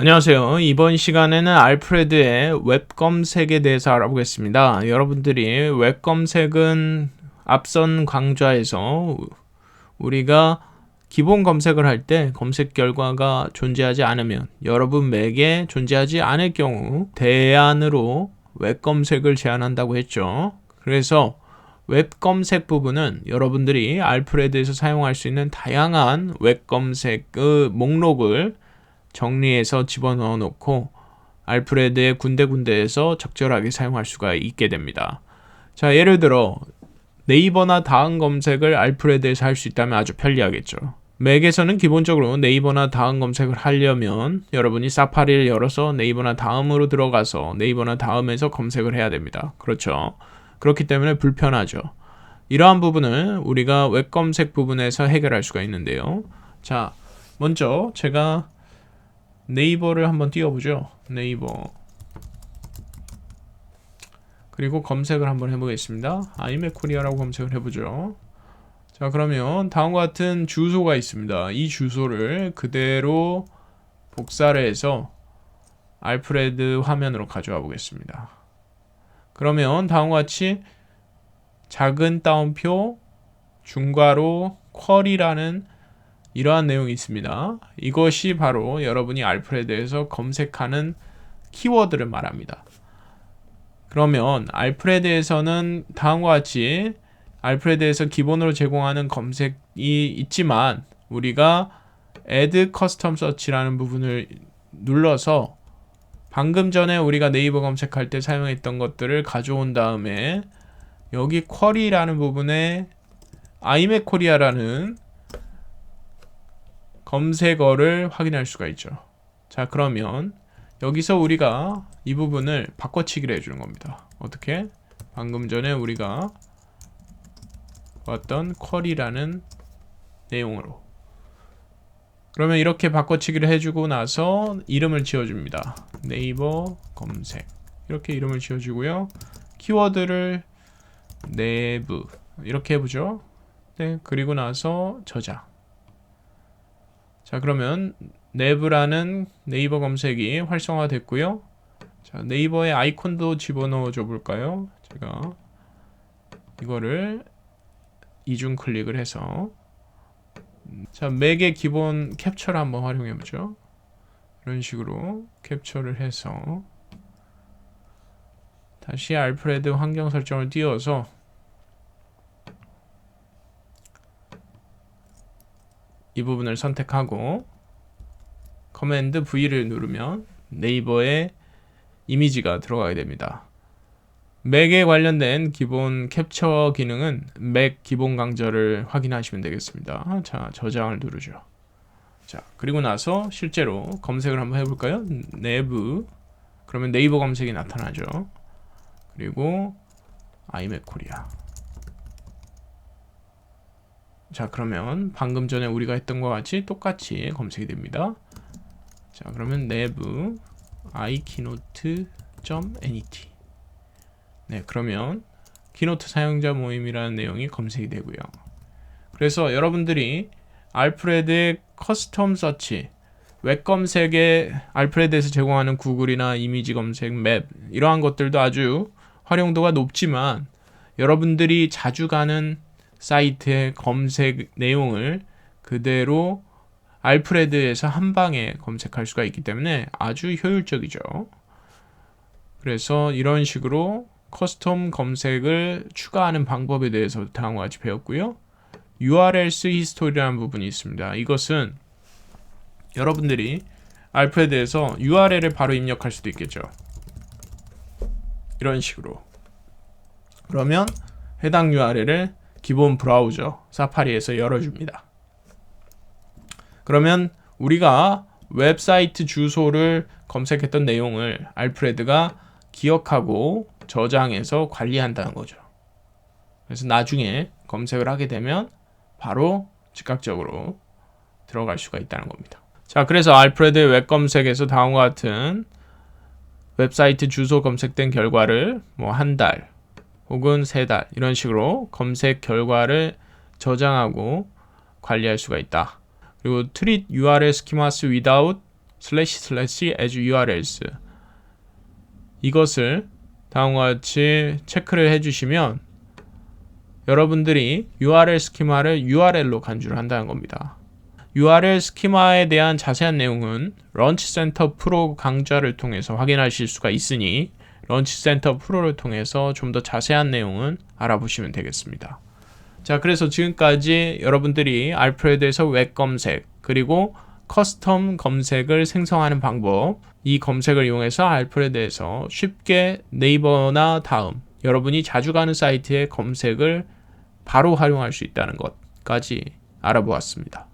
안녕하세요. 이번 시간에는 알프레드의 웹 검색에 대해서 알아보겠습니다. 여러분들이 웹 검색은 앞선 강좌에서 우리가 기본 검색을 할 때 검색 결과가 존재하지 않으면 여러분 맥에 존재하지 않을 경우 대안으로 웹 검색을 제안한다고 했죠. 그래서 웹 검색 부분은 여러분들이 알프레드에서 사용할 수 있는 다양한 웹 검색의 목록을 정리해서 집어넣어 놓고 알프레드의 군데군데에서 적절하게 사용할 수가 있게 됩니다. 자, 예를 들어 네이버나 다음 검색을 알프레드에서 할 수 있다면 아주 편리하겠죠. 맥에서는 기본적으로 네이버나 다음 검색을 하려면 여러분이 사파리를 열어서 네이버나 다음으로 들어가서 네이버나 다음에서 검색을 해야 됩니다. 그렇죠. 그렇기 때문에 불편하죠. 이러한 부분을 우리가 웹 검색 부분에서 해결할 수가 있는데요. 자, 먼저 제가 네이버를 한번 띄워보죠. 네이버. 그리고 검색을 한번 해보겠습니다. 아이맥 코리아라고 검색을 해보죠. 자, 그러면 다음과 같은 주소가 있습니다. 이 주소를 그대로 복사를 해서 알프레드 화면으로 가져와 보겠습니다. 그러면 다음과 같이 작은 따옴표 중괄호 쿼리라는 이러한 내용이 있습니다. 이것이 바로 여러분이 알프레드에서 검색하는 키워드를 말합니다. 그러면 알프레드에서는 다음과 같이 알프레드에서 기본으로 제공하는 검색이 있지만 우리가 add custom search라는 부분을 눌러서 방금 전에 우리가 네이버 검색할 때 사용했던 것들을 가져온 다음에 여기 쿼리라는 부분에 Korea라는 검색어를 확인할 수가 있죠. 자, 그러면 여기서 우리가 이 부분을 바꿔치기를 해주는 겁니다. 어떻게? 방금 전에 우리가 봤던 쿼리라는 내용으로. 그러면 이렇게 바꿔치기를 해주고 나서 이름을 지어줍니다. 네이버 검색. 이렇게 이름을 지어주고요. 키워드를 내부. 이렇게 해보죠. 네, 그리고 나서 저장. 자 그러면 네브라는 네이버 검색이 활성화됐고요. 자 네이버의 아이콘도 집어넣어 줘 볼까요? 제가 이거를 이중 클릭을 해서 자 맥의 기본 캡처를 한번 활용해 보죠. 이런 식으로 캡처를 해서 다시 알프레드 환경 설정을 띄워서 이 부분을 선택하고 커맨드 V를 누르면 네이버에 이미지가 들어가게 됩니다. 맥에 관련된 기본 캡처 기능은 맥 기본 강좌를 확인하시면 되겠습니다. 자, 저장을 누르죠. 자, 그리고 나서 실제로 검색을 한번 해볼까요? 내부. 그러면 네이버 검색이 나타나죠. 그리고 아이맥 코리아. 자 그러면 방금 전에 우리가 했던 것 같이 똑같이 검색이 됩니다. 자 그러면 내부 iKeynote.net 네 그러면 키노트 사용자 모임이라는 내용이 검색이 되고요. 그래서 여러분들이 알프레드의 커스텀 서치 웹 검색에 알프레드에서 제공하는 구글이나 이미지 검색, 맵 이러한 것들도 아주 활용도가 높지만 여러분들이 자주 가는 사이트의 검색 내용을 그대로 알프레드에서 한 방에 검색할 수가 있기 때문에 아주 효율적이죠. 그래서 이런 식으로 커스텀 검색을 추가하는 방법에 대해서 다음과 같이 배웠고요. URLs 히스토리라는 부분이 있습니다. 이것은 여러분들이 알프레드에서 URL을 바로 입력할 수도 있겠죠. 이런 식으로. 그러면 해당 URL을 기본 브라우저 사파리에서 열어줍니다. 그러면 우리가 웹사이트 주소를 검색했던 내용을 알프레드가 기억하고 저장해서 관리한다는 거죠. 그래서 나중에 검색을 하게 되면 바로 즉각적으로 들어갈 수가 있다는 겁니다. 자, 그래서 알프레드의 웹 검색에서 다음과 같은 웹사이트 주소 검색된 결과를 뭐 한 달, 혹은 세 달 이런 식으로 검색 결과를 저장하고 관리할 수가 있다. 그리고 treat URL schemas without slash slash as URLs 이것을 다음과 같이 체크를 해주시면 여러분들이 URL 스키마를 URL로 간주를 한다는 겁니다. URL 스키마에 대한 자세한 내용은 런치 센터 프로 강좌를 통해서 확인하실 수가 있으니 런치센터 프로를 통해서 좀 더 자세한 내용은 알아보시면 되겠습니다. 자, 그래서 지금까지 여러분들이 알프레드에서 웹 검색 그리고 커스텀 검색을 생성하는 방법, 이 검색을 이용해서 알프레드에서 쉽게 네이버나 다음 여러분이 자주 가는 사이트의 검색을 바로 활용할 수 있다는 것까지 알아보았습니다.